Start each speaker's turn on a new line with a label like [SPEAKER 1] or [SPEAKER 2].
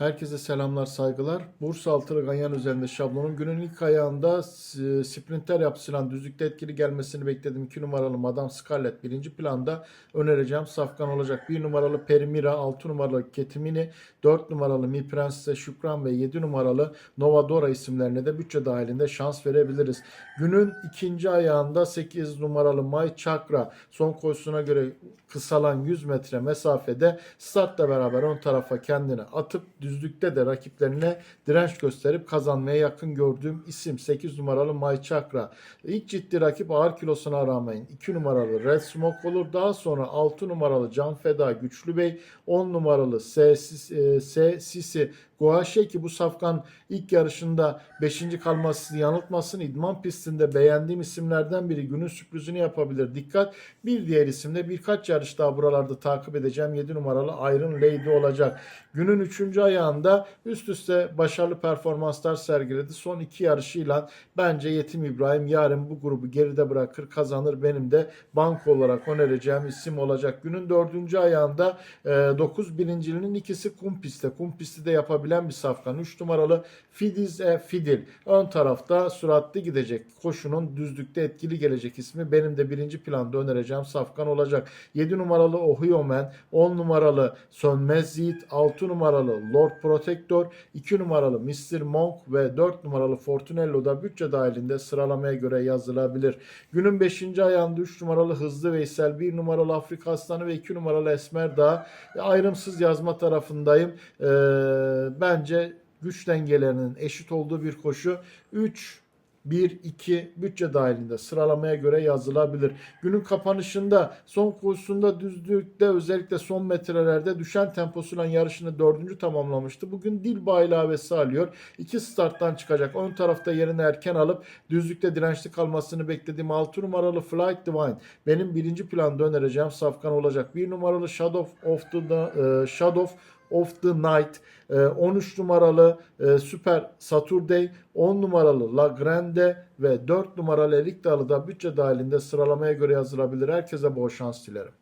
[SPEAKER 1] Herkese selamlar, saygılar. Bursa Altılı Ganyan üzerinde şablonun günün ilk ayağında s- sprinter yapısıyla düzlükte etkili gelmesini beklediğim 2 numaralı Madame Scarlett birinci planda önereceğim safkan olacak. 1 numaralı Perimira, 6 numaralı Ketimini, 4 numaralı Mi Prense Şükran ve 7 numaralı Novadora isimlerine de bütçe dahilinde şans verebiliriz. Günün ikinci ayağında 8 numaralı May Chakra son koşusuna göre kısalan 100 metre mesafede startla beraber ön tarafa kendini atıp düzlükte de rakiplerine direnç gösterip kazanmaya yakın gördüğüm isim 8 numaralı May Chakra. İlk ciddi rakip ağır kilosuna rağmen 2 numaralı Red Smoke olur. Daha sonra 6 numaralı Can Feda Güçlü Bey, 10 numaralı S, S, S Sisi Guaşe ki bu safkan ilk yarışında 5. kalması yanıltmasın. İdman pistinde beğendiğim isimlerden biri günün sürprizini yapabilir. Dikkat bir diğer isim de birkaç yarış daha buralarda takip edeceğim. 7 numaralı Iron Lady olacak. Günün 3. ayağında üst üste başarılı performanslar sergiledi. Son iki yarışıyla bence Yetim İbrahim yarın bu grubu geride bırakır kazanır. Benim de banko olarak önereceğim isim olacak. Günün 4. ayağında 9 birincilinin ikisi kum pistte. Kum pisti de yapabilen bir safkan. 3 numaralı Fidiz e Fidil. Ön tarafta süratli gidecek. Koşunun düzlükte etkili gelecek ismi. Benim de birinci planda önereceğim safkan olacak. 7 numaralı Ohiomen, 10 numaralı Sönmez Yiğit, 6 numaralı Lord Protector, 2 numaralı Mr. Monk ve 4 numaralı Fortunello da bütçe dahilinde sıralamaya göre yazılabilir. Günün 5. ayağında 3 numaralı Hızlı Veysel, 1 numaralı Afrika Aslanı ve 2 numaralı Esmer Dağ. Ayrımsız yazma tarafındayım. Ee, bence güç dengelerinin eşit olduğu bir koşu 3 1-2 bütçe dahilinde sıralamaya göre yazılabilir. Günün kapanışında son koşusunda düzlükte özellikle son metrelerde düşen temposuyla yarışını dördüncü tamamlamıştı. Bugün Dilba ilavesi alıyor. İki starttan çıkacak. Ön tarafta yerini erken alıp düzlükte dirençli kalmasını beklediğim 6 numaralı Flight Divine benim birinci planda önereceğim safkan olacak. Bir numaralı Shadow of the e, Shadow of the Night, e, 13 numaralı e, Super Saturday, 10 numaralı La Grande ve 4 numaralı Elik Dalı da bütçe dahilinde sıralamaya göre yazılabilir. Herkese bol şans dilerim.